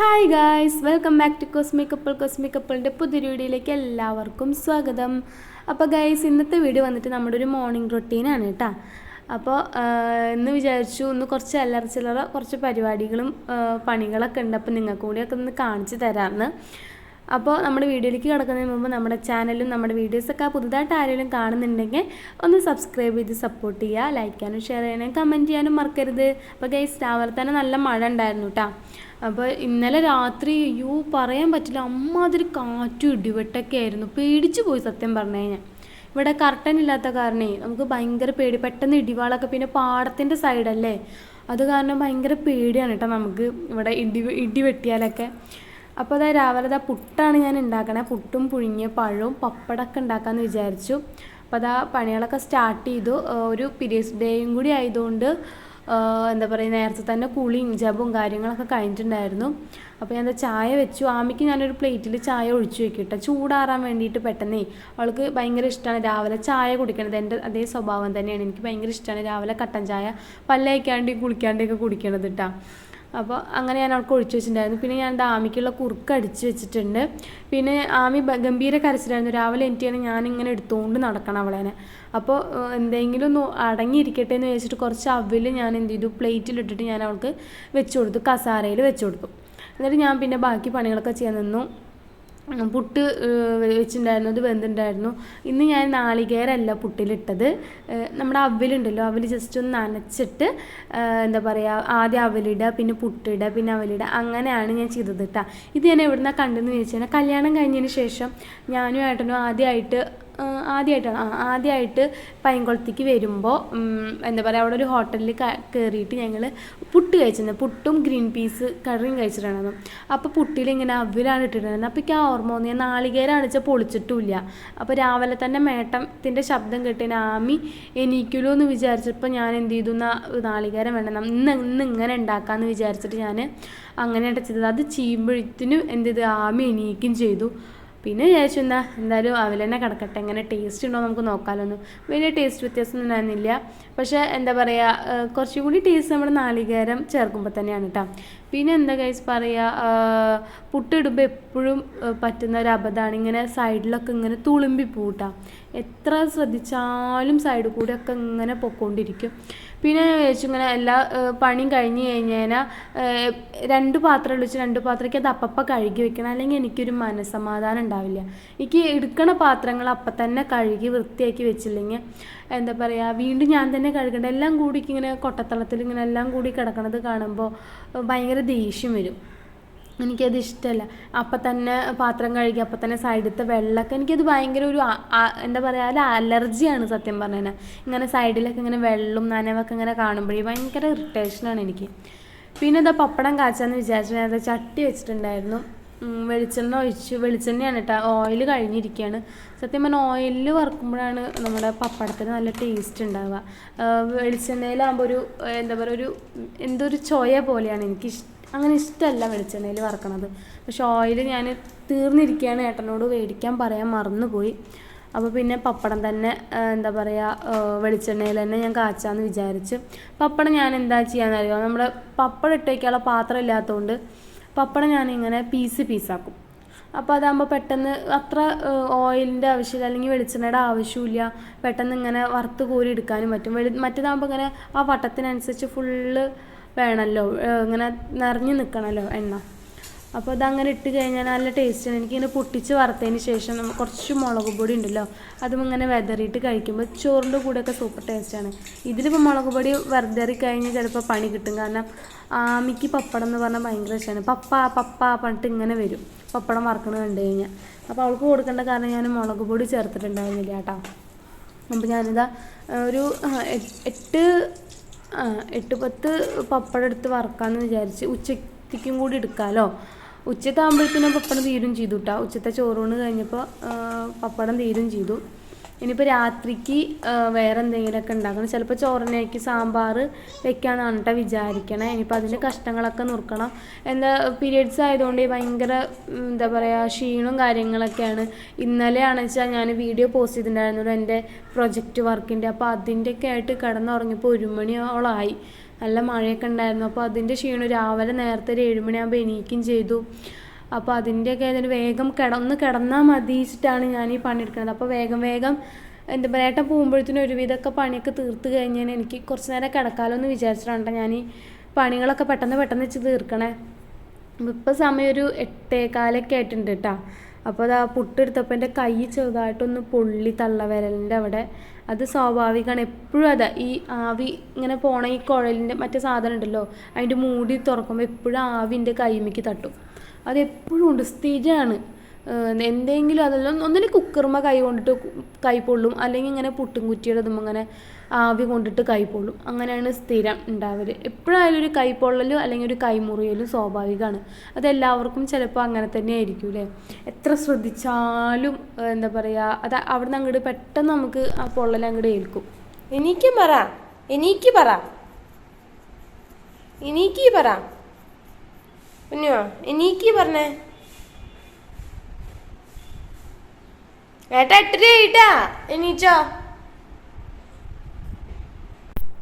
Hi guys welcome back to cosmic couple cosmic കപ്പിളിന്റെ പുതിയൊരു വീഡിയോയിലേക്ക് എല്ലാവർക്കും സ്വാഗതം. അപ്പോൾ ഗൈസ് ഇന്നത്തെ വീഡിയോ വന്നിട്ട് നമ്മുടെ ഒരു മോർണിംഗ് റൊട്ടീനാണ് കേട്ടോ. അപ്പോൾ ഇന്ന് വിചാരിച്ചു ഇന്ന് കുറച്ച് അല്ലറ കുറച്ച് പരിപാടികളും പണികളൊക്കെ ഉണ്ട്. അപ്പോൾ നിങ്ങൾക്ക് കൂടിയൊക്കെ ഒന്ന് കാണിച്ചു തരാമെന്ന് അപ്പോൾ നമ്മുടെ വീഡിയോയിലേക്ക് കിടക്കുന്നതിന് മുമ്പ് നമ്മുടെ ചാനലും നമ്മുടെ വീഡിയോസൊക്കെ പുതുതായിട്ട് ആരെങ്കിലും കാണുന്നുണ്ടെങ്കിൽ ഒന്ന് സബ്സ്ക്രൈബ് ചെയ്ത് സപ്പോർട്ട് ചെയ്യുക. ലൈക്ക് ചെയ്യാനും ഷെയർ ചെയ്യാനും കമന്റ് ചെയ്യാനും മറക്കരുത്. അപ്പോൾ ഗൈസ് രാവിലെ തന്നെ നല്ല മഴ ഉണ്ടായിരുന്നു കേട്ടോ. അപ്പോൾ ഇന്നലെ രാത്രി അയ്യോ പറയാൻ പറ്റില്ല. അമ്മാതിരി കാറ്റും ഇടിവെട്ടൊക്കെ ആയിരുന്നു. പേടിച്ചു പോയി സത്യം പറഞ്ഞു കഴിഞ്ഞാൽ ഇവിടെ കർട്ടൻ ഇല്ലാത്ത കാരണേ നമുക്ക് ഭയങ്കര പേടി. പെട്ടെന്ന് ഇടിവാളൊക്കെ പിന്നെ പാടത്തിന്റെ സൈഡല്ലേ അത് കാരണം ഭയങ്കര പേടിയാണ് കേട്ടോ നമുക്ക് ഇവിടെ ഇടി ഇടി വെട്ടിയാലൊക്കെ. അപ്പോൾ അതാ രാവിലെ അതാ പുട്ടാണ് ഞാൻ ഉണ്ടാക്കണേ. പുട്ടും പുഴുങ്ങിയ പഴവും പപ്പടമൊക്കെ ഉണ്ടാക്കാമെന്ന് വിചാരിച്ചു. അപ്പോൾ അതാ പണികളൊക്കെ സ്റ്റാർട്ട് ചെയ്തു. ഒരു പീരിയഡ്സ് ഡേയും കൂടി ആയതുകൊണ്ട് എന്താ പറയുക നേരത്തെ തന്നെ കുളിയും ജപവും കാര്യങ്ങളൊക്കെ കഴിഞ്ഞിട്ടുണ്ടായിരുന്നു. അപ്പോൾ ഞാൻ ചായ വെച്ചു. ആമിക്ക് ഞാനൊരു പ്ലേറ്റിൽ ചായ ഒഴിച്ചു വെക്കിട്ടെ. ചൂടാറാൻ വേണ്ടിയിട്ട് പെട്ടെന്നേ അവൾക്ക് ഭയങ്കര ഇഷ്ടമാണ് രാവിലെ ചായ കുടിക്കണത്. എന്റെ അതേ സ്വഭാവം തന്നെയാണ്. എനിക്ക് ഭയങ്കര ഇഷ്ടമാണ് രാവിലെ കട്ടൻ ചായ പല്ലയക്കാണ്ടി കുളിക്കാണ്ടൊക്കെ കുടിക്കണത് കേട്ടോ അപ്പോൾ അങ്ങനെ ഞാൻ അവൾക്ക് ഒഴിച്ചു വെച്ചിട്ടുണ്ടായിരുന്നു. പിന്നെ ഞാൻ ആമിക്കുള്ള കുറുക്ക് അടിച്ച് വെച്ചിട്ടുണ്ട്. പിന്നെ ആമി ഗംഭീര കരച്ചിലായിരുന്നു. രാവിലെ എനിക്കാണ് ഞാനിങ്ങനെ എടുത്തുകൊണ്ട് നടക്കണം അവളേനെ. അപ്പോൾ എന്തെങ്കിലും ഒന്ന് അടങ്ങിയിരിക്കട്ടെ എന്ന് വെച്ചിട്ട് കുറച്ച് അവൽ ഞാൻ എന്ത് ചെയ്തു? പ്ലേറ്റിലിട്ടിട്ട് ഞാൻ അവൾക്ക് വെച്ച് കൊടുത്തു. കസാരയിൽ വെച്ച് കൊടുത്തു. എന്നിട്ട് ഞാൻ പിന്നെ ബാക്കി പണികളൊക്കെ ചെയ്യാൻ നിന്നു. പുട്ട് വെച്ചിട്ടുണ്ടായിരുന്നു അത് വെന്തിട്ടുണ്ടായിരുന്നു ഇന്ന് ഞാൻ നാളികേരമല്ല പുട്ടിലിട്ടത്. നമ്മുടെ അവലുണ്ടല്ലോ അവൽ ജസ്റ്റ് ഒന്ന് നനച്ചിട്ട് എന്താ പറയുക ആദ്യം അവലിടുക പിന്നെ പുട്ടിടുക പിന്നെ അവലിടുക അങ്ങനെയാണ് ഞാൻ ചെയ്തത് കേട്ടോ ഇത് ഞാൻ എവിടുന്നാണ് കണ്ടെന്ന് ചോദിച്ചു കഴിഞ്ഞാൽ കല്യാണം കഴിഞ്ഞതിന് ശേഷം ഞാനും ഏട്ടനും ആദ്യമായിട്ട് ആദ്യമായിട്ടാണ് ആ ആദ്യമായിട്ട് പൈൻകുളത്തേക്ക് വരുമ്പോൾ എന്താ പറയുക അവിടെ ഒരു ഹോട്ടലിൽ കയറിയിട്ട് ഞങ്ങൾ പുട്ട് കഴിച്ചിരുന്നത്. പുട്ടും ഗ്രീൻ പീസ് കറിയും കഴിച്ചിട്ടുണ്ടായിരുന്നു. അപ്പോൾ പുട്ടിൽ ഇങ്ങനെ അവിലാണ് ഇട്ടിട്ടുണ്ടായിരുന്നത്. അപ്പോൾ എനിക്ക് ആ ഓർമ്മ തോന്നിയ നാളികേരാണ് വെച്ചാൽ പൊളിച്ചിട്ടുമില്ല. അപ്പോൾ രാവിലെ തന്നെ മേട്ടത്തിന്റെ ശബ്ദം കിട്ടിയ ആമി എനിക്കുള്ളൂ എന്ന് വിചാരിച്ചപ്പോൾ ഞാൻ എന്ത് ചെയ്തു? നാളികേരം വേണ്ട നം- ഇന്ന് ഇന്ന് ഇങ്ങനെ ഉണ്ടാക്കാമെന്ന് വിചാരിച്ചിട്ട് ഞാൻ അങ്ങനെ അടച്ചത് അത് ചെയ്യുമ്പോഴത്തേനും എന്ത് ചെയ്ത്? ആമി എണീക്കും ചെയ്തു. പിന്നെ വിചാരിച്ചു എന്താ എന്തായാലും അവൽ തന്നെ കിടക്കട്ടെ എങ്ങനെ ടേസ്റ്റ് ഉണ്ടോ നമുക്ക് നോക്കാമല്ലോ വലിയ ടേസ്റ്റ് വ്യത്യാസം ഉണ്ടായിരുന്നില്ല. പക്ഷേ എന്താ പറയുക കുറച്ചും കൂടി ടേസ്റ്റ് നമ്മുടെ നാളികേരം ചേർക്കുമ്പോൾ തന്നെയാണ് കേട്ടോ പിന്നെ എന്താ കൈസ് പറയുക പുട്ടിടുമ്പോൾ എപ്പോഴും പറ്റുന്ന ഒരു അബദ്ധമാണ് ഇങ്ങനെ സൈഡിലൊക്കെ ഇങ്ങനെ തുളുമ്പി പൂട്ടാം എത്ര ശ്രദ്ധിച്ചാലും സൈഡ് കൂടെ ഒക്കെ ഇങ്ങനെ പൊക്കോണ്ടിരിക്കും. പിന്നെ വിചാരിച്ചു ഇങ്ങനെ എല്ലാ പണിയും കഴിഞ്ഞ് കഴിഞ്ഞ് കഴിഞ്ഞാൽ രണ്ട് പാത്രം വെച്ച് രണ്ട് പാത്രയ്ക്ക് അത് അപ്പപ്പം കഴുകി വെക്കണം. അല്ലെങ്കിൽ എനിക്കൊരു മനസ്സമാധാനം ഉണ്ടാവില്ല. എനിക്ക് എടുക്കണ പാത്രങ്ങൾ അപ്പം തന്നെ കഴുകി വൃത്തിയാക്കി വെച്ചില്ലെങ്കിൽ എന്താ പറയുക വീണ്ടും ഞാൻ തന്നെ കഴുകണ്ട. എല്ലാം കൂടി ഇങ്ങനെ കൊട്ടത്തളത്തിൽ ഇങ്ങനെ എല്ലാം കൂടി കിടക്കണത് കാണുമ്പോൾ ഭയങ്കര ദേഷ്യം വരും. എനിക്കത് ഇഷ്ടമല്ല അപ്പം തന്നെ പാത്രം കഴുകി അപ്പം തന്നെ സൈഡിലത്തെ വെള്ളമൊക്കെ എനിക്കത് ഭയങ്കര ഒരു എന്താ പറയുക ഒരു അലർജിയാണ് സത്യം പറഞ്ഞാൽ ഇങ്ങനെ സൈഡിലൊക്കെ ഇങ്ങനെ വെള്ളം നനവൊക്കെ ഇങ്ങനെ കാണുമ്പോഴേ ഭയങ്കര ഇറിറ്റേഷനാണ് എനിക്ക്. പിന്നെ ഇതാ പപ്പടം കാച്ചാന്ന് വിചാരിച്ചു ഞാൻ ചട്ടി വെച്ചിട്ടുണ്ടായിരുന്നു. വെളിച്ചെണ്ണ ഒഴിച്ച്. വെളിച്ചെണ്ണയാണ് കേട്ടോ ഓയിൽ കഴിഞ്ഞിരിക്കുകയാണ് സത്യം പറഞ്ഞാൽ ഓയിലിൽ വറുക്കുമ്പോഴാണ് നമ്മുടെ പപ്പടത്തിന് നല്ല ടേസ്റ്റ് ഉണ്ടാവുക. വെളിച്ചെണ്ണയിലാകുമ്പോൾ ഒരു എന്താ പറയുക ഒരു എന്തൊരു ചോയ പോലെയാണ് എനിക്ക് ഇഷ്ടം അങ്ങനെ ഇഷ്ടമല്ല വെളിച്ചെണ്ണയിൽ വറക്കണത്. പക്ഷെ ഓയിൽ ഞാൻ തീർന്നിരിക്കുകയാണ് ഏട്ടനോട് മേടിക്കാൻ പറയാൻ മറന്നുപോയി. അപ്പോൾ പിന്നെ പപ്പടം തന്നെ എന്താ പറയുക വെളിച്ചെണ്ണയിൽ തന്നെ ഞാൻ കാച്ചാന്ന് വിചാരിച്ചു. പപ്പടം ഞാൻ എന്താ ചെയ്യാന്നറിയോ? നമ്മുടെ പപ്പടം ഇട്ട് വയ്ക്കാനുള്ള പാത്രം ഇല്ലാത്തതുകൊണ്ട് പപ്പടം ഞാനിങ്ങനെ പീസ് പീസാക്കും അപ്പോൾ അതാകുമ്പോൾ പെട്ടെന്ന് അത്ര ഓയിലിന്റെ ആവശ്യമില്ല അല്ലെങ്കിൽ വെളിച്ചെണ്ണയുടെ ആവശ്യമില്ല. പെട്ടെന്ന് ഇങ്ങനെ വറുത്ത് കോരി എടുക്കാനും പറ്റും. വെളി മറ്റേതാകുമ്പോൾ ഇങ്ങനെ ആ വട്ടത്തിനനുസരിച്ച് ഫുള്ള് വേണമല്ലോ ഇങ്ങനെ നിറഞ്ഞു നിൽക്കണമല്ലോ എണ്ണ. അപ്പോൾ അതങ്ങനെ ഇട്ട് കഴിഞ്ഞാൽ നല്ല ടേസ്റ്റാണ് എനിക്കിങ്ങനെ പൊട്ടിച്ച് വറുത്തതിന് ശേഷം കുറച്ച് മുളക് പൊടി ഉണ്ടല്ലോ അതും ഇങ്ങനെ വെതറിയിട്ട് കഴിക്കുമ്പോൾ ചോറിന്റെ കൂടെയൊക്കെ സൂപ്പർ ടേസ്റ്റാണ് ഇതിലിപ്പോൾ മുളക് പൊടി വെതറി കഴിഞ്ഞ് ചിലപ്പോൾ പണി കിട്ടും. കാരണം ആമിക്ക് പപ്പടം എന്ന് പറഞ്ഞാൽ ഭയങ്കര ഇഷ്ടമാണ് പപ്പ പപ്പ പറഞ്ഞിട്ട് ഇങ്ങനെ വരും പപ്പടം വറക്കണത് കണ്ടു കഴിഞ്ഞാൽ അപ്പോൾ അവൾക്ക് കൊടുക്കേണ്ട കാരണം ഞാൻ മുളക് പൊടി ചേർത്തിട്ടുണ്ടായിരുന്നില്ല കേട്ടോ. അപ്പോൾ ഞാനിതാ ഒരു എട്ട് എട്ട് പത്ത് പപ്പടം എടുത്ത് വറക്കാമെന്ന് വിചാരിച്ച് ഉച്ചത്തേക്കും കൂടി എടുക്കാമല്ലോ ഉച്ചത്താകുമ്പോഴത്തേനും പപ്പടം തീരും ചെയ്തു കേട്ടോ ഉച്ചത്തെ ചോറൂണ് കഴിഞ്ഞപ്പോൾ പപ്പടം തീരും ചെയ്തു. ഇനിയിപ്പോൾ രാത്രിക്ക് വേറെ എന്തെങ്കിലുമൊക്കെ ഉണ്ടാക്കണം. ചിലപ്പോൾ ചോറിനേക്ക് സാമ്പാർ വെക്കാമെന്നാണ് കേട്ടോ വിചാരിക്കണേ. ഇനിയിപ്പോൾ അതിന്റെ കഷ്ണങ്ങളൊക്കെ നുറുക്കണം. എന്താ പീരിയഡ്സ് ആയതുകൊണ്ട് ഭയങ്കര എന്താ പറയുക ക്ഷീണവും കാര്യങ്ങളൊക്കെയാണ്. ഇന്നലെയാണെന്ന് വെച്ചാൽ ഞാൻ വീഡിയോ പോസ്റ്റ് ചെയ്തിട്ടുണ്ടായിരുന്നു എന്റെ പ്രൊജക്റ്റ് വർക്കിന്റെ അപ്പോൾ അതിന്റെയൊക്കെ ആയിട്ട് കിടന്നുറങ്ങിയപ്പോൾ ഒരു മണിയോളമായി നല്ല മഴയൊക്കെ ഉണ്ടായിരുന്നു. അപ്പോൾ അതിന്റെ ക്ഷീണം രാവിലെ നേരത്തെ ഒരു ഏഴുമണിയാകുമ്പോൾ എണീക്കും ചെയ്തു. അപ്പോൾ അതിന്റെയൊക്കെ അതിന് വേഗം കിടന്ന് കിടന്നാൽ മതിച്ചിട്ടാണ് ഞാൻ ഈ പണിയെടുക്കുന്നത്. അപ്പോൾ വേഗം വേഗം എന്താ പറയുക ഏട്ടൻ പോകുമ്പോഴത്തേനും ഒരുവിധമൊക്കെ പണിയൊക്കെ തീർത്ത് കഴിഞ്ഞാൽ എനിക്ക് കുറച്ച് നേരം കിടക്കാമല്ലോ എന്ന് വിചാരിച്ചിട്ടാണ് ഞാൻ ഈ പണികളൊക്കെ പെട്ടെന്ന് പെട്ടെന്ന് വെച്ച് തീർക്കണേ. ഇപ്പോൾ സമയം ഒരു എട്ടേകാലൊക്കെ ആയിട്ടുണ്ട് കേട്ടോ. അപ്പോൾ അത് ആ പുട്ടെടുത്തപ്പോൾ എന്റെ കൈ ചെറുതായിട്ടൊന്ന് പൊള്ളി തള്ള വിരലിന്റെ അവിടെ. അത് സ്വാഭാവികമാണ്. എപ്പോഴും അതാ ഈ ആവി ഇങ്ങനെ പോണ ഈ കുഴലിന്റെ മറ്റേ സാധനം ഉണ്ടല്ലോ അതിന്റെ മൂടി തുറക്കുമ്പോൾ എപ്പോഴും ആവി എന്റെ കൈമിക്ക് തട്ടും. അത് എപ്പോഴും ഉണ്ട് സ്ഥിരമാണ് എന്തെങ്കിലും അതെല്ലാം ഒന്നിന് കുക്കർമ കൈ കൊണ്ടിട്ട് കൈ പൊള്ളും. അല്ലെങ്കിൽ ഇങ്ങനെ പുട്ടും കുറ്റിയുടെ ഇതുമ്പോൾ ഇങ്ങനെ ആവി കൊണ്ടിട്ട് കൈ പൊള്ളും. അങ്ങനെയാണ് സ്ഥിരം ഉണ്ടാവൽ. എപ്പോഴായാലും ഒരു കൈ പൊള്ളലും അല്ലെങ്കിൽ ഒരു കൈമുറിയലും സ്വാഭാവികമാണ്. അതെല്ലാവർക്കും ചിലപ്പോൾ അങ്ങനെ തന്നെ ആയിരിക്കും അല്ലേ എത്ര ശ്രദ്ധിച്ചാലും എന്താ പറയുക അത് അവിടെ നിന്ന് അങ്ങോട്ട് പെട്ടെന്ന് നമുക്ക് ആ പൊള്ളൽ അങ്ങോട്ട് ഏൽക്കും. എനിക്ക് പറ. എനിക്ക് പറ. എനിക്ക് പറ. കുഞ്ഞോ എനിക്ക് പറഞ്ഞേ. ഏട്ടാ എട്ടര ആയിട്ടാ. എണീച്ചോ.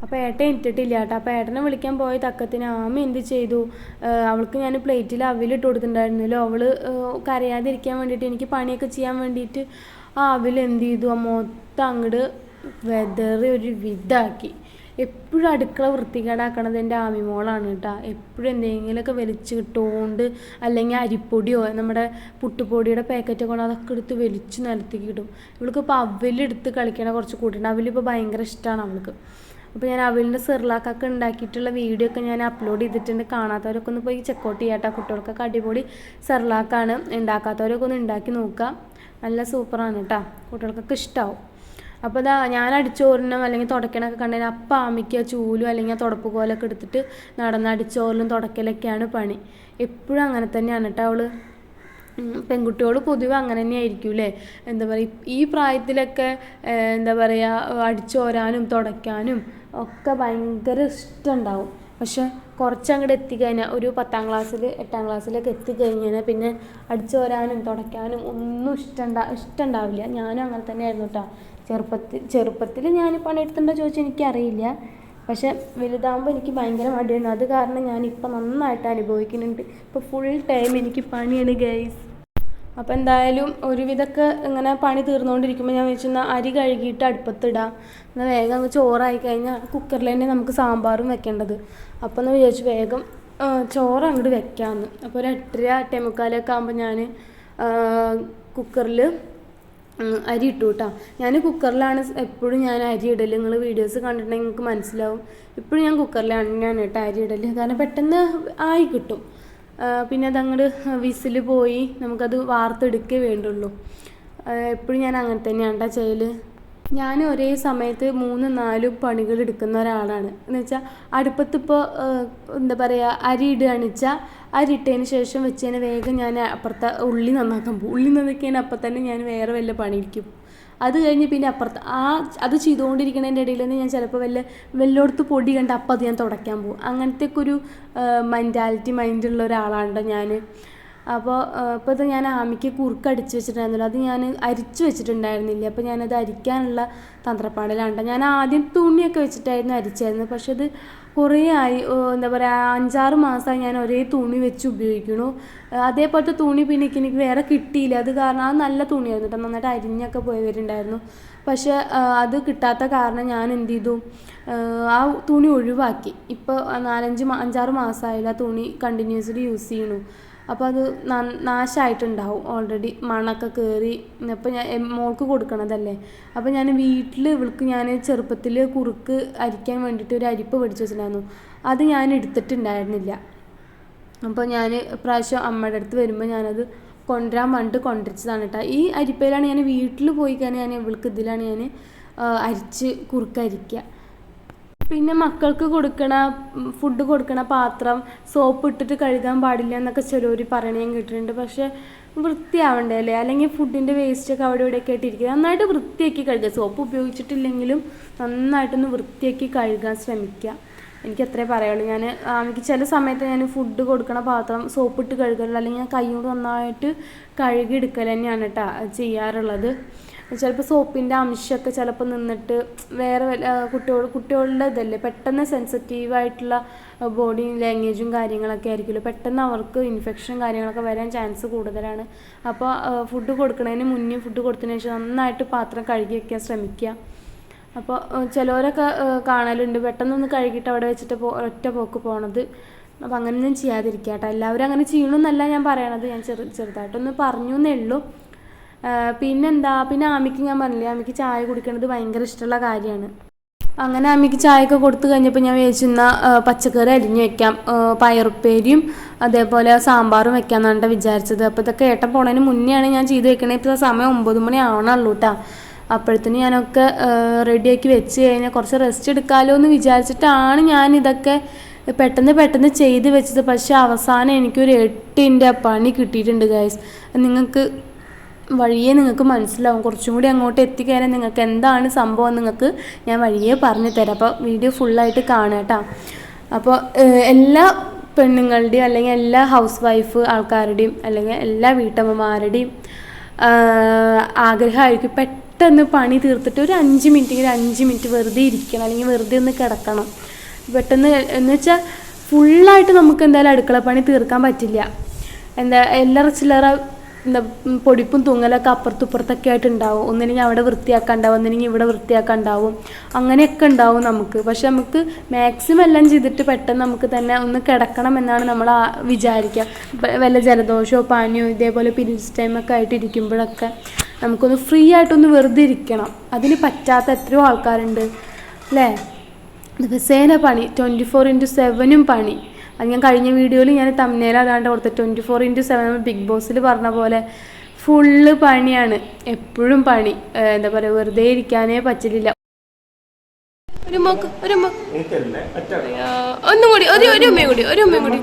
അപ്പോൾ ഏട്ടൻ ഇട്ടിട്ടില്ല ഏട്ടാ അപ്പോൾ ഏട്ടനെ വിളിക്കാൻ പോയ തക്കത്തിന് ആമ എന്ത് ചെയ്തു? അവൾക്ക് ഞാൻ പ്ലേറ്റിൽ അവിലിട്ട് കൊടുത്തിട്ടുണ്ടായിരുന്നല്ലോ. അവൾ കരയാതിരിക്കാൻ വേണ്ടിയിട്ട് എനിക്ക് പണിയൊക്കെ ചെയ്യാൻ വേണ്ടിയിട്ട് ആ അവിൽ എന്ത് ചെയ്തു? മൊത്തം അങ്ങോട്ട് വെതറി ഒരു വിധാക്കി. എപ്പോഴും അടുക്കള വൃത്തികേടാക്കണത് എന്റെ ആമിമോളാണ് കേട്ടോ. എപ്പോഴും എന്തെങ്കിലുമൊക്കെ വലിച്ചു കിട്ടുകൊണ്ട് അല്ലെങ്കിൽ അരിപ്പൊടിയോ നമ്മുടെ പുട്ടുപൊടിയുടെ പാക്കറ്റൊക്കെ കൊണ്ട് അതൊക്കെ എടുത്ത് വലിച്ച് നിലത്തേക്ക് കിട്ടും ഇവൾക്ക് ഇപ്പോൾ അവലെടുത്ത് കളിക്കണ കുറച്ച് കൂട്ടിട്ടുണ്ട് അവലിപ്പോൾ ഭയങ്കര ഇഷ്ടമാണ് അവൾക്ക്. അപ്പോൾ ഞാൻ അവലിന്റെ സെർലാക്കൊക്കെ ഉണ്ടാക്കിയിട്ടുള്ള വീഡിയോ ഒക്കെ ഞാൻ അപ്ലോഡ് ചെയ്തിട്ടുണ്ട്. കാണാത്തവരൊക്കെ ഒന്ന് പോയി ചെക്കൗട്ട് ചെയ്യാട്ടോ. കുട്ടികൾക്കൊക്കെ അടിപൊളി സെർലാക്കാണ്. ഉണ്ടാക്കാത്തവരൊക്കെ ഒന്ന് ഉണ്ടാക്കി നോക്കുക. നല്ല സൂപ്പറാണ് കേട്ടോ. കുട്ടികൾക്കൊക്കെ ഇഷ്ടമാവും അപ്പോൾ ഇതാ ഞാൻ അടിച്ചോറിനും അല്ലെങ്കിൽ തുടക്കണൊക്കെ കണ്ടതിന് അപ്പം ആമിക്കുക ചൂലും അല്ലെങ്കിൽ ആ തുടപ്പ് കോലൊക്കെ എടുത്തിട്ട് നടന്ന് അടിച്ചോറിലും തുടക്കലൊക്കെയാണ് പണി. എപ്പോഴും അങ്ങനെ തന്നെയാണ് കേട്ടോ അവൾ. പെൺകുട്ടികൾ പൊതുവെ അങ്ങനെ തന്നെ ആയിരിക്കും അല്ലേ എന്താ പറയുക ഈ പ്രായത്തിലൊക്കെ എന്താ പറയുക അടിച്ചോരാനും തുടയ്ക്കാനും ഒക്കെ ഭയങ്കര ഇഷ്ടമുണ്ടാവും പക്ഷെ കുറച്ചങ്ങോട്ട് എത്തിക്കഴിഞ്ഞാൽ ഒരു പത്താം ക്ലാസ്സിൽ എട്ടാം ക്ലാസ്സിലൊക്കെ എത്തിക്കഴിഞ്ഞാൽ പിന്നെ അടിച്ചോരാനും തുടയ്ക്കാനും ഒന്നും ഇഷ്ടമുണ്ടാ ഇഷ്ടമുണ്ടാവില്ല ഞാനും അങ്ങനെ തന്നെയായിരുന്നു കേട്ടോ ചെറുപ്പത്തിൽ ചെറുപ്പത്തിൽ ഞാൻ പണിയെടുത്തിട്ടുണ്ടോ ചോദിച്ചാൽ എനിക്കറിയില്ല. പക്ഷെ വലുതാകുമ്പോൾ എനിക്ക് ഭയങ്കര മടിയാണ്. അത് കാരണം ഞാനിപ്പോൾ നന്നായിട്ട് അനുഭവിക്കുന്നുണ്ട്. ഇപ്പോൾ ഫുൾ ടൈം എനിക്ക് പണിയാണ് ഗൈസ് അപ്പോൾ എന്തായാലും ഒരുവിധമൊക്കെ ഇങ്ങനെ പണി തീർന്നുകൊണ്ടിരിക്കുമ്പോൾ ഞാൻ വെച്ചാൽ അരി കഴുകിയിട്ട് അടുപ്പത്തിടാം. എന്നാൽ വേഗം അങ്ങ് ചോറായി കഴിഞ്ഞാൽ കുക്കറിൽ തന്നെ നമുക്ക് സാമ്പാറും വെക്കേണ്ടത്. അപ്പോൾ എന്ന് വിചാരിച്ചു വേഗം ചോറ് അങ്ങോട്ട് വെക്കാമെന്ന് അപ്പോൾ ഒരു എട്ടര എട്ടേ മുക്കാലൊക്കെ ആകുമ്പോൾ ഞാൻ കുക്കറിൽ അരി ഇട്ടു കേട്ടോ ഞാൻ കുക്കറിലാണ് എപ്പോഴും ഞാൻ അരി ഇടൽ നിങ്ങൾ വീഡിയോസ് കണ്ടിട്ടുണ്ടെങ്കിൽ നിങ്ങൾക്ക് മനസ്സിലാവും. ഇപ്പോഴും ഞാൻ കുക്കറിലാണ് ഞാൻ കേട്ടോ അരി ഇടൽ കാരണം പെട്ടെന്ന് ആയി കിട്ടും. പിന്നെ അതങ്ങോട്ട് വിസിൽ പോയി. നമുക്കത് വാർത്തെടുക്കേ വേണ്ടുള്ളൂ. എപ്പോഴും ഞാൻ അങ്ങനെ തന്നെയാണ് കേട്ടോ ചെയ്യൽ ഞാൻ ഒരേ സമയത്ത് മൂന്ന് നാലും പണികൾ എടുക്കുന്ന ഒരാളാണ്. എന്ന് വെച്ചാൽ അടുപ്പത്ത് ഇപ്പോൾ എന്താ പറയുക അരി ഇടുകയാണെന്ന് വെച്ചാൽ അരി ഇട്ടതിന് ശേഷം വെച്ചതിന് വേഗം ഞാൻ അപ്പുറത്തെ ഉള്ളി നന്നാക്കാൻ പോകും. ഉള്ളി നന്നാക്കിയതിന് അപ്പം തന്നെ ഞാൻ വേറെ വല്ല പണിയിരിക്കും. അത് കഴിഞ്ഞ് പിന്നെ അപ്പുറത്ത് ആ അത് ചെയ്തുകൊണ്ടിരിക്കുന്നതിന്റെ ഇടയിൽ തന്നെ ഞാൻ ചിലപ്പോൾ വല്ല വെല്ലോടുത്ത് പൊടി കണ്ട് അപ്പം അത് ഞാൻ തുടയ്ക്കാൻ പോകും. അങ്ങനത്തെ ഒരു മെന്റാലിറ്റി മൈൻഡുള്ള ഒരാളാണ് ഞാൻ. അപ്പോൾ ഇപ്പോൾ ഇത് ഞാൻ ആമിക്ക് കുറുക്ക് അടിച്ച് വെച്ചിട്ടുണ്ടായിരുന്നില്ല. അത് ഞാൻ അരിച്ച് വെച്ചിട്ടുണ്ടായിരുന്നില്ല. അപ്പോൾ ഞാനത് അരിക്കാനുള്ള തന്ത്രപ്പാടിലാണ് ഞാൻ ആദ്യം തുണിയൊക്കെ വെച്ചിട്ടായിരുന്നു അരിച്ചായിരുന്നത് പക്ഷേ അത് കുറേ ആയി. എന്താ പറയുക അഞ്ചാറ് മാസമായി ഞാൻ ഒരേ തുണി വെച്ച് ഉപയോഗിക്കണു അതേപോലത്തെ തുണി പിന്നെ എനിക്ക് വേറെ കിട്ടിയില്ല. അത് കാരണം അത് നല്ല തുണിയായിരുന്നു കേട്ടോ. നന്നായിട്ട് അരിഞ്ഞൊക്കെ പോയവരുണ്ടായിരുന്നു. പക്ഷെ അത് കിട്ടാത്ത കാരണം ഞാൻ എന്ത് ചെയ്തു? ആ, തുണി ഒഴിവാക്കി. ഇപ്പോൾ നാലഞ്ച് അഞ്ചാറ് മാസമായില്ല. തുണി കണ്ടിന്യൂസ്ലി യൂസ് ചെയ്യണു അപ്പോൾ അത് നാശമായിട്ടുണ്ടാവും ഓൾറെഡി മണമൊക്കെ കയറി അപ്പോൾ ഞാൻ മോൾക്ക് കൊടുക്കണതല്ലേ. അപ്പോൾ ഞാൻ വീട്ടിൽ ഇവൾക്ക് ഞാൻ ചെറുപ്പത്തിൽ കുറുക്ക് അരിക്കാൻ വേണ്ടിയിട്ട് ഒരു അരിപ്പ് പിടിച്ച് വെച്ചിട്ടുണ്ടായിരുന്നു. അത് ഞാൻ എടുത്തിട്ടുണ്ടായിരുന്നില്ല. അപ്പോൾ ഞാൻ പ്രാവശ്യം അമ്മയുടെ അടുത്ത് വരുമ്പോൾ ഞാനത് കൊണ്ടുവരാൻ പറഞ്ഞിട്ട് കൊണ്ടുവച്ചതാണ് കേട്ടോ ഈ അരിപ്പയിലാണ് ഞാൻ വീട്ടിൽ പോയി കഴിഞ്ഞാൽ ഞാൻ ഇവൾക്ക് ഇതിലാണ് ഞാൻ അരിച്ച് കുറുക്ക് അരിക്കുക പിന്നെ മക്കൾക്ക് കൊടുക്കണ ഫുഡ് കൊടുക്കണ പാത്രം സോപ്പ് ഇട്ടിട്ട് കഴുകാൻ പാടില്ല എന്നൊക്കെ ചിലവർ പറയണ ഞാൻ കേട്ടിട്ടുണ്ട്. പക്ഷെ വൃത്തിയാവണ്ടേ അല്ലേ അല്ലെങ്കിൽ ഫുഡിന്റെ വേസ്റ്റൊക്കെ അവിടെ ഇവിടെയൊക്കെ ആയിട്ട് ഇരിക്കുക നന്നായിട്ട് വൃത്തിയാക്കി കഴുകുക സോപ്പ് ഉപയോഗിച്ചിട്ടില്ലെങ്കിലും നന്നായിട്ടൊന്ന് വൃത്തിയാക്കി കഴുകാൻ ശ്രമിക്കുക. എനിക്ക് അത്രേ പറയുള്ളൂ ഞാൻ എനിക്ക് ചില സമയത്ത് ഞാൻ ഫുഡ് കൊടുക്കണ പാത്രം സോപ്പിട്ട് കഴുകലില്ല അല്ലെങ്കിൽ ഞാൻ കൈ കൊണ്ട് നന്നായിട്ട് കഴുകി എടുക്കൽ തന്നെയാണ് കേട്ടോ ചെയ്യാറുള്ളത്. ചിലപ്പോൾ സോപ്പിന്റെ അംശമൊക്കെ ചിലപ്പോൾ നിന്നിട്ട് വേറെ കുട്ടികൾ കുട്ടികളുടെ ഇതല്ലേ? പെട്ടെന്ന് സെൻസിറ്റീവായിട്ടുള്ള ബോഡി ലാംഗ്വേജും കാര്യങ്ങളൊക്കെ ആയിരിക്കുമല്ലോ. പെട്ടെന്ന് അവർക്ക് ഇൻഫെക്ഷൻ കാര്യങ്ങളൊക്കെ വരാൻ ചാൻസ് കൂടുതലാണ്. അപ്പോൾ ഫുഡ് കൊടുക്കുന്നതിന് മുന്നേ ഫുഡ് കൊടുത്തതിന് ശേഷം നന്നായിട്ട് പാത്രം കഴുകി വയ്ക്കാൻ ശ്രമിക്കുക. അപ്പോൾ ചിലവരൊക്കെ കാണലുണ്ട്. പെട്ടെന്നൊന്ന് കഴുകിയിട്ട് അവിടെ വെച്ചിട്ട് പോ ഒറ്റ പോക്ക് പോണത്. അപ്പോൾ അങ്ങനെയൊന്നും ചെയ്യാതിരിക്കുക കേട്ടോ എല്ലാവരും അങ്ങനെ ചെയ്യണമെന്നല്ല ഞാൻ പറയണത്. ഞാൻ ചെറു ചെറുതായിട്ടൊന്ന് പറഞ്ഞു എന്നേ ഉള്ളൂ. പിന്നെന്താ? പിന്നെ ആമിക്ക് ഞാൻ പറഞ്ഞില്ലേ ആമിക്ക് ചായ കുടിക്കണത് ഭയങ്കര ഇഷ്ടമുള്ള കാര്യമാണ്. അങ്ങനെ അമ്മയ്ക്ക് ചായയൊക്കെ കൊടുത്തു കഴിഞ്ഞപ്പോൾ ഞാൻ വിചാരിച്ചു എന്നാൽ പച്ചക്കറി അരിഞ്ഞു വെക്കാം. പയറുപ്പേരിയും അതേപോലെ സാമ്പാറും വെക്കാമെന്നാണ് വിചാരിച്ചത്. അപ്പോൾ ഇതൊക്കെ ഏട്ടൻ പോണതിന് മുന്നെയാണ് ഞാൻ ചെയ്ത് വെക്കണേ ഇപ്പോൾ സമയം ഒമ്പത് മണി ആവണുള്ളൂ കേട്ടോ. അപ്പോഴത്തേന് ഞാനൊക്കെ റെഡിയാക്കി വെച്ച് കഴിഞ്ഞാൽ കുറച്ച് റെസ്റ്റ് എടുക്കാമല്ലോ എന്ന് വിചാരിച്ചിട്ടാണ് ഞാൻ ഇതൊക്കെ പെട്ടെന്ന് പെട്ടെന്ന് ചെയ്ത് വെച്ചത്. പക്ഷേ അവസാനം എനിക്കൊരു എട്ടിന്റെ പണി കിട്ടിയിട്ടുണ്ട് ഗൈസ് നിങ്ങൾക്ക് വഴിയെ നിങ്ങൾക്ക് മനസ്സിലാവും. കുറച്ചും കൂടി അങ്ങോട്ട് എത്തിക്കഴിഞ്ഞാൽ നിങ്ങൾക്ക് എന്താണ് സംഭവം നിങ്ങൾക്ക് ഞാൻ വഴിയെ പറഞ്ഞു തരാം. അപ്പോൾ വീഡിയോ ഫുള്ളായിട്ട് കാണുക കേട്ടോ. അപ്പോൾ എല്ലാ പെണ്ണുങ്ങളുടെയും അല്ലെങ്കിൽ എല്ലാ ഹൗസ് വൈഫ് ആൾക്കാരുടെയും അല്ലെങ്കിൽ എല്ലാ വീട്ടമ്മമാരുടെയും ആഗ്രഹമായിരിക്കും പെട്ടെന്ന് പണി തീർത്തിട്ട് ഒരു അഞ്ച് മിനിറ്റ് അഞ്ച് മിനിറ്റ് വെറുതെ ഇരിക്കണം. അല്ലെങ്കിൽ വെറുതെ ഒന്ന് കിടക്കണം. പെട്ടെന്ന് എന്ന് വെച്ചാൽ ഫുള്ളായിട്ട് നമുക്ക് എന്തായാലും അടുക്കള പണി തീർക്കാൻ പറ്റില്ല. എന്താ എല്ലാ ചില്ലറ എന്താ പൊടിപ്പും തൂങ്ങലൊക്കെ അപ്പുറത്തും ഇപ്പുറത്തൊക്കെ ആയിട്ട് ഉണ്ടാവും. ഒന്നിനെങ്കിൽ അവിടെ വൃത്തിയാക്കാൻ ഉണ്ടാവും ഒന്നിനെങ്കിൽ ഇവിടെ വൃത്തിയാക്കാൻ ഉണ്ടാവും അങ്ങനെയൊക്കെ ഉണ്ടാവും നമുക്ക്. പക്ഷെ നമുക്ക് മാക്സിമം എല്ലാം ചെയ്തിട്ട് പെട്ടെന്ന് നമുക്ക് തന്നെ ഒന്ന് കിടക്കണം എന്നാണ് നമ്മൾ വിചാരിക്കുക. വല്ല ജലദോഷമോ പനിയോ ഇതേപോലെ പീരീഡ്സ് ടൈമൊക്കെ ആയിട്ട് ഇരിക്കുമ്പോഴൊക്കെ നമുക്കൊന്ന് ഫ്രീ ആയിട്ടൊന്ന് വെറുതെ ഇരിക്കണം. അതിന് പറ്റാത്ത എത്രയോ ആൾക്കാരുണ്ട്. അല്ലേ? ദിവസേന പണി. ട്വന്റി ഫോർ ഇന്റു സെവനും പണി. അത് ഞാൻ കഴിഞ്ഞ വീഡിയോയിൽ ഞാൻ തമ്മിൽ അതാണ്ട് കൊടുത്തത് twenty four into seven big ബോസിൽ പറഞ്ഞ പോലെ ഫുള്ള് പണിയാണ്. എപ്പോഴും പണി. എന്താ പറയുക വെറുതെ ഇരിക്കാനേ പറ്റില്ല. ഒരു മോക്ക് ഒരു ഒന്നും കൂടി ഒരു ഒരു ഉമ്മയും കൂടി ഒരു ഉമ്മയും കൂടി.